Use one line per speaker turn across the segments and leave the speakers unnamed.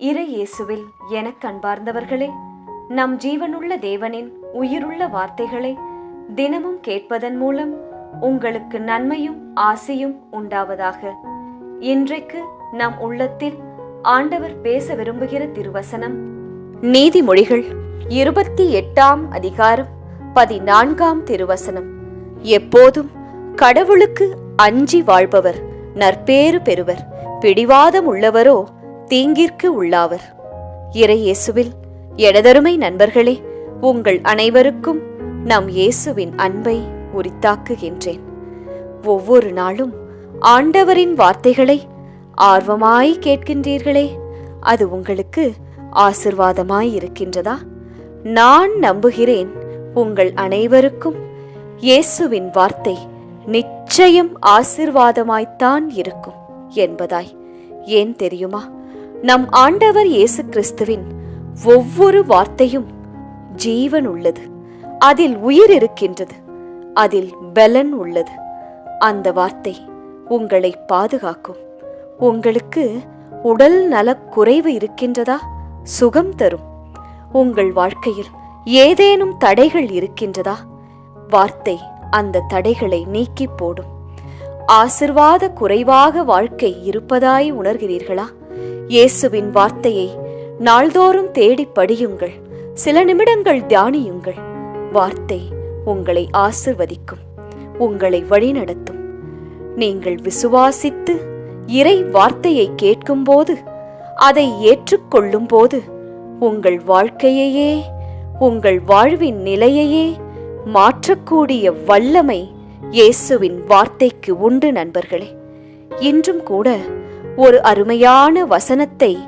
இறை இயேசுவில் எனக் கண்பார்ந்தவர்களே நம் ஜீவனுள்ள தேவனின் உயிருள்ள வார்த்தைகளை தினமும் கேட்பதன் மூலம் உங்களுக்கு நன்மையும் ஆசையும் உண்டாவதாக. இன்றைக்கு நம் உள்ளத்தில் ஆண்டவர் பேச விரும்புகிற திருவசனம் நீதிமொழிகள் இருபத்தி எட்டாம் அதிகாரம் பதினான்காம் திருவசனம். எப்போதும் கடவுளுக்கு அஞ்சி வாழ்பவர் நற்பேறு பெறுவர் பிடிவாதம் உள்ளவரோ தீங்கிற்கு உள்ளாவர். இறையேசுவில் எனதருமை நண்பர்களே உங்கள் அனைவருக்கும் நம் இயேசுவின் அன்பை உரித்தாக்குகின்றேன். ஒவ்வொரு நாளும் ஆண்டவரின் வார்த்தைகளை ஆர்வமாய் கேட்கின்றீர்களே அது உங்களுக்கு ஆசிர்வாதமாய் இருக்கின்றதா? நான் நம்புகிறேன் உங்கள் அனைவருக்கும் இயேசுவின் வார்த்தை நிச்சயம் ஆசிர்வாதமாய்த்தான் இருக்கும் என்பதாய். ஏன் தெரியுமா? நம் ஆண்டவர் இயேசு கிறிஸ்துவின் ஒவ்வொரு வார்த்தையும் ஜீவன் உள்ளது அதில் உயிர் இருக்கின்றது. அதில் பலன் உள்ளது. அந்த வார்த்தை உங்களை பாதுகாக்கும். உங்களுக்கு உடல் நலக் குறைவு இருக்கின்றதா? சுகம் தரும். உங்கள் வாழ்க்கையில் ஏதேனும் தடைகள் இருக்கின்றதா? வார்த்தை அந்த தடைகளை நீக்கி போடும். ஆசிர்வாத குறைவாக வாழ்க்கை இருப்பதாய் உணர்கிறீர்களா? இயேசுவின் வார்த்தையை நாள்தோறும் தேடி படியுங்கள். சில நிமிடங்கள் தியானியுங்கள். வார்த்தை உங்களை ஆசிர்வதிக்கும் உங்களை வழிநடத்தும். நீங்கள் விசுவாசித்து இறை வார்த்தையை கேட்கும்போது அதை ஏற்றுக்கொள்ளும்போது உங்கள் வாழ்க்கையையே உங்கள் வாழ்வின் நிலையையே மாற்றக்கூடிய வல்லமை இயேசுவின் வார்த்தைக்கு உண்டு நண்பர்களே. இன்றும் கூட ஒரு அருமையான வசனத்தை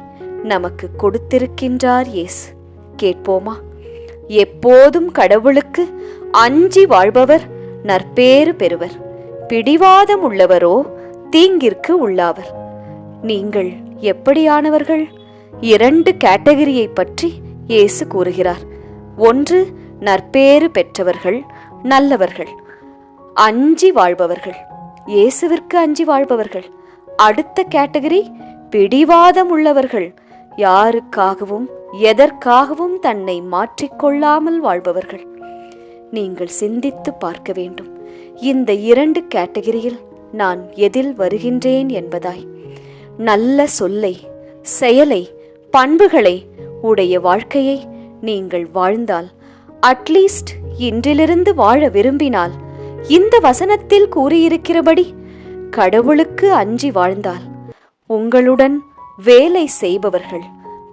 நமக்கு கொடுத்திருக்கின்றார் இயேசு. கேட்போமா? எப்போதும் கடவுளுக்கு அஞ்சி வாழ்பவர் நற்பேறு பெறுவர். பிடிவாதம் உள்ளவரோ தீங்கிற்கு உள்ளாவர். நீங்கள் எப்படியானவர்கள்? இரண்டு கேட்டகரியை பற்றி இயேசு கூறுகிறார். ஒன்று நற்பேறு பெற்றவர்கள் நல்லவர்கள். அஞ்சி வாழ்பவர்கள். இயேசுவிற்கு அஞ்சி வாழ்பவர்கள். அடுத்த கேட்டகரி பிடிவாதம் உள்ளவர்கள் யாருக்காகவும் எதற்காகவும் தன்னை மாற்றிக்கொள்ளாமல் வாழ்பவர்கள். நீங்கள் சிந்தித்து பார்க்க வேண்டும். இந்த இரண்டு கேட்டகரியில் நான் எதில் வருகின்றேன் என்பதாய். நல்ல சொல்லை செயலை பண்புகளை உடைய வாழ்க்கையை நீங்கள் வாழ்ந்தால் அட்லீஸ்ட் இன்றிலிருந்து வாழ விரும்பினால் இந்த வசனத்தில் கூறியிருக்கிறபடி கடவுளுக்கு அஞ்சி வாழ்ந்தால் உங்களுடன் வேலை செய்பவர்கள்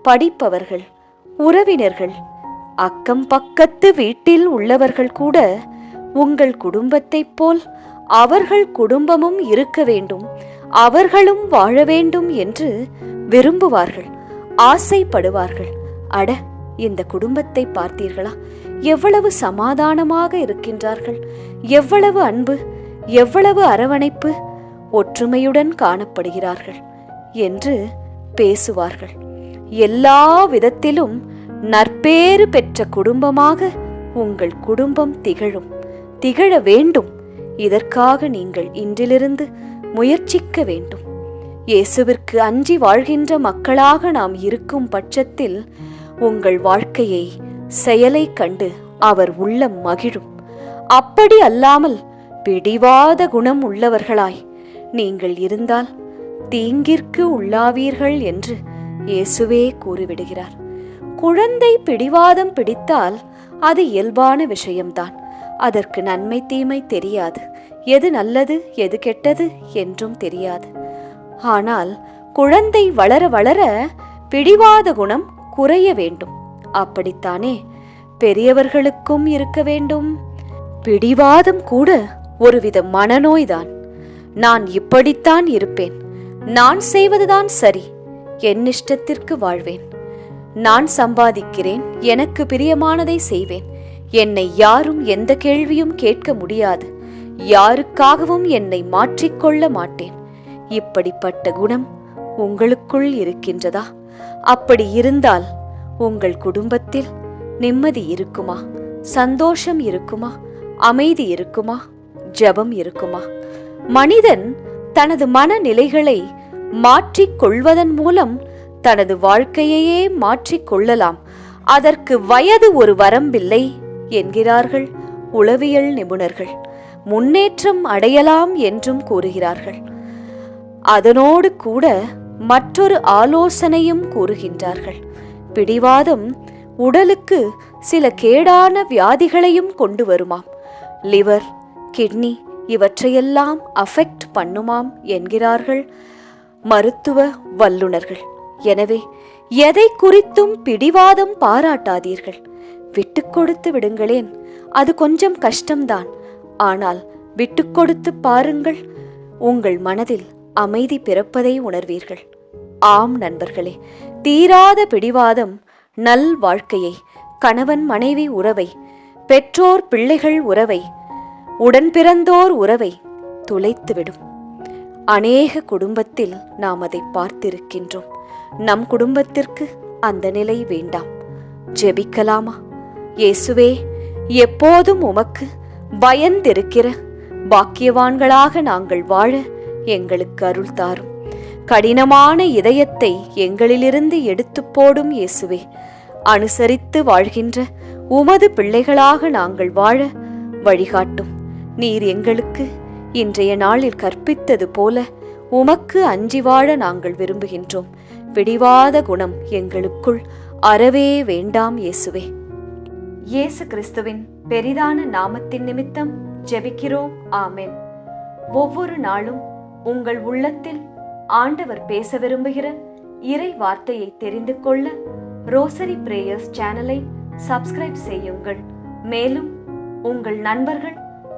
படிப்பவர்கள் உறவினர்கள் அக்கம் பக்கத்து வீட்டில் உள்ளவர்கள் கூட உங்கள் குடும்பத்தைப் போல் அவர்கள் குடும்பமும் இருக்க வேண்டும் அவர்களும் வாழ வேண்டும் என்று விரும்புவார்கள் ஆசைப்படுவார்கள். அட இந்த குடும்பத்தை பார்த்தீர்களா? எவ்வளவு சமாதானமாக இருக்கின்றார்கள் எவ்வளவு அன்பு எவ்வளவு அரவணைப்பு ஒற்றுமையுடன் காணப்படுகிறார்கள் என்று பேசுவார்கள். எல்லா விதத்திலும் நற்பேறு பெற்ற குடும்பமாக உங்கள் குடும்பம் திகழும். திகழ வேண்டும். இதற்காக நீங்கள் இன்றிலிருந்து முயற்சிக்க வேண்டும். இயேசுவிற்கு அஞ்சி வாழ்கின்ற மக்களாக நாம் இருக்கும் பட்சத்தில் உங்கள் வாழ்க்கையை செயலை கண்டு அவர் உள்ளம் மகிழும். அப்படி அல்லாமல் பிடிவாத குணம் உள்ளவர்களாய் நீங்கள் இருந்தால் தீங்கிற்கு உள்ளாவீர்கள் என்று இயேசுவே கூறிவிடுகிறார். குழந்தை பிடிவாதம் பிடித்தால் அது இயல்பான விஷயம்தான். அதற்கு நன்மை தீமை தெரியாது. எது நல்லது எது கெட்டது என்றும் தெரியாது. ஆனால் குழந்தை வளர வளர பிடிவாத குணம் குறைய வேண்டும். அப்படித்தானே? பெரியவர்களுக்கும் இருக்க வேண்டும். பிடிவாதம் கூட ஒருவித மனநோய்தான். நான் இப்படித்தான் இருப்பேன். நான் செய்வதுதான் சரி. என் இஷ்டத்திற்கு வாழ்வேன். நான் சம்பாதிக்கிறேன். எனக்கு பிரியமானதை செய்வேன். என்னை யாரும் எந்த கேள்வியும் கேட்க முடியாது. யாருக்காகவும் என்னை மாற்றிக்கொள்ள மாட்டேன். இப்படிப்பட்ட குணம் உங்களுக்குள் இருக்கின்றதா? அப்படி இருந்தால் உங்கள் குடும்பத்தில் நிம்மதி இருக்குமா? சந்தோஷம் இருக்குமா? அமைதி இருக்குமா? ஜபம் இருக்குமா? மனிதன் தனது மனநிலைகளை மாற்றிக் கொள்வதன் மூலம் தனது வாழ்க்கையையே மாற்றிக் கொள்ளலாம் அதற்கு வயது ஒரு வரம்பில்லை என்கிறார்கள் உளவியல் நிபுணர்கள். முன்னேற்றம் அடையலாம் என்றும் கூறுகிறார்கள். அதனோடு கூட மற்றொரு ஆலோசனையும் கூறுகின்றார்கள். பிடிவாதம் உடலுக்கு சில கேடான வியாதிகளையும் கொண்டு வருமாம். லிவர் கிட்னி இவற்றையெல்லாம் அஃபெக்ட் பண்ணுமாம் என்கிறார்கள் மருத்துவ வல்லுனர்கள் எனவே எதை குறித்தும் பிடிவாதம் பாராட்டாதீர்கள். விட்டு கொடுத்து விடுங்களேன். அது கொஞ்சம் கஷ்டம்தான். ஆனால் விட்டு கொடுத்து பாருங்கள். உங்கள் மனதில் அமைதி பிறப்பதை உணர்வீர்கள். ஆம் நண்பர்களே தீராத பிடிவாதம் நல் வாழ்க்கையை கணவன் மனைவி உறவை பெற்றோர் பிள்ளைகள் உறவை உடன் பிறந்தோர் உறவை துளைத்துவிடும். அநேக குடும்பத்தில் நாம் அதை பார்த்திருக்கின்றோம். நம் குடும்பத்திற்கு அந்த நிலை வேண்டாம். ஜெபிக்கலாமா? இயேசுவே எப்போதும் உமக்கு பயந்திருக்கிற பாக்கியவான்களாக நாங்கள் வாழ எங்களுக்கு அருள் தாரும். கடினமான இதயத்தை எங்களிலிருந்து எடுத்து போடும் இயேசுவே அனுசரித்து வாழ்கின்ற உமது பிள்ளைகளாக நாங்கள் வாழ வழிகாட்டும். நீர் எங்களுக்கு இன்றைய நாளில் கற்பித்தது போல உமக்கு அஞ்சி வாழ நாங்கள் விரும்புகின்றோம். பிடிவாத குணம் எங்களுக்குள் அறவே வேண்டாம் இயேசுவே. இயேசு கிறிஸ்துவின் பெரிதான நாமத்தின் நிமித்தம் ஜெபிக்கிறோம். ஆமேன். ஒவ்வொரு நாளும் உங்கள் உள்ளத்தில் ஆண்டவர் பேச விரும்புகிற இறை வார்த்தையை தெரிந்து கொள்ள ரோசரி பிரேயர்ஸ் சேனலை சப்ஸ்கிரைப் செய்யுங்கள். மேலும் உங்கள் நண்பர்கள்